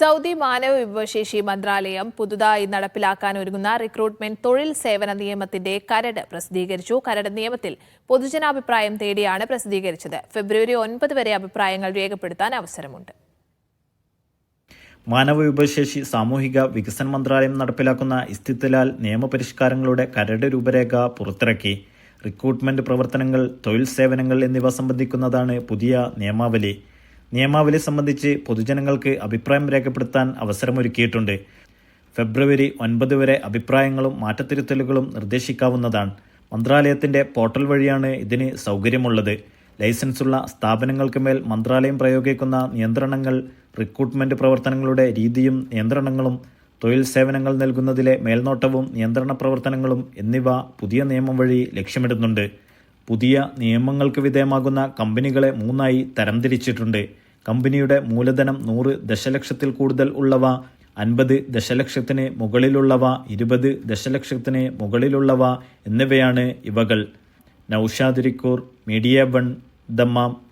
Saudi മാനവ വിഭവശേഷി മന്ത്രാലയം പുതുതായി നടപ്പിലാക്കാൻ ഒരുങ്ങുന്ന റിക്രൂട്ട്മെന്റ് തൊഴിൽ സേവന നിയമത്തിന്റെ കരട് പ്രസിദ്ധീകരിച്ചു. കരട് നിയമത്തിൽ പൊതുജനാഭിപ്രായം തേടിയാണ് പ്രസിദ്ധീകരിച്ചത്. ഫെബ്രുവരി ഒൻപത് വരെ അഭിപ്രായങ്ങൾ രേഖപ്പെടുത്താൻ അവസരമുണ്ട്. മാനവ വിഭവശേഷി സാമൂഹിക വികസന മന്ത്രാലയം നടപ്പിലാക്കുന്ന ഇസ്തിത്തലാൽ നിയമപരിഷ്കാരങ്ങളുടെ കരട് രൂപരേഖ പുറത്തിറക്കി. റിക്രൂട്ട്മെന്റ് പ്രവർത്തനങ്ങൾ തൊഴിൽ സേവനങ്ങൾ എന്നിവ സംബന്ധിക്കുന്നതാണ് പുതിയ നിയമാവലി. നിയമാവലി സംബന്ധിച്ച് പൊതുജനങ്ങൾക്ക് അഭിപ്രായം രേഖപ്പെടുത്താൻ അവസരമൊരുക്കിയിട്ടുണ്ട്. ഫെബ്രുവരി ഒൻപത് വരെ അഭിപ്രായങ്ങളും മാറ്റത്തിരുത്തലുകളും നിർദ്ദേശിക്കാവുന്നതാണ്. മന്ത്രാലയത്തിന്റെ പോർട്ടൽ വഴിയാണ് ഇതിന് സൗകര്യമുള്ളത്. ലൈസൻസുള്ള സ്ഥാപനങ്ങൾക്ക് മേൽ മന്ത്രാലയം പ്രയോഗിക്കുന്ന നിയന്ത്രണങ്ങൾ റിക്രൂട്ട്മെന്റ് പ്രവർത്തനങ്ങളുടെ രീതിയും നിയന്ത്രണങ്ങളും തൊഴിൽ സേവനങ്ങൾ നൽകുന്നതിലെ മേൽനോട്ടവും നിയന്ത്രണ പ്രവർത്തനങ്ങളും എന്നിവ പുതിയ നിയമം വഴി ലക്ഷ്യമിടുന്നുണ്ട്. പുതിയ നിയമങ്ങൾക്ക് വിധേയമാകുന്ന കമ്പനികളെ മൂന്നായി തരംതിരിച്ചിട്ടുണ്ട്. കമ്പനിയുടെ മൂലധനം നൂറ് ദശലക്ഷത്തിൽ കൂടുതൽ ഉള്ളവ അൻപത് ദശലക്ഷത്തിന് മുകളിലുള്ളവ ഇരുപത് ദശലക്ഷത്തിന് മുകളിലുള്ളവ എന്നിവയാണ് ഇവകൾ. Naushad Irikkur media one Dammam.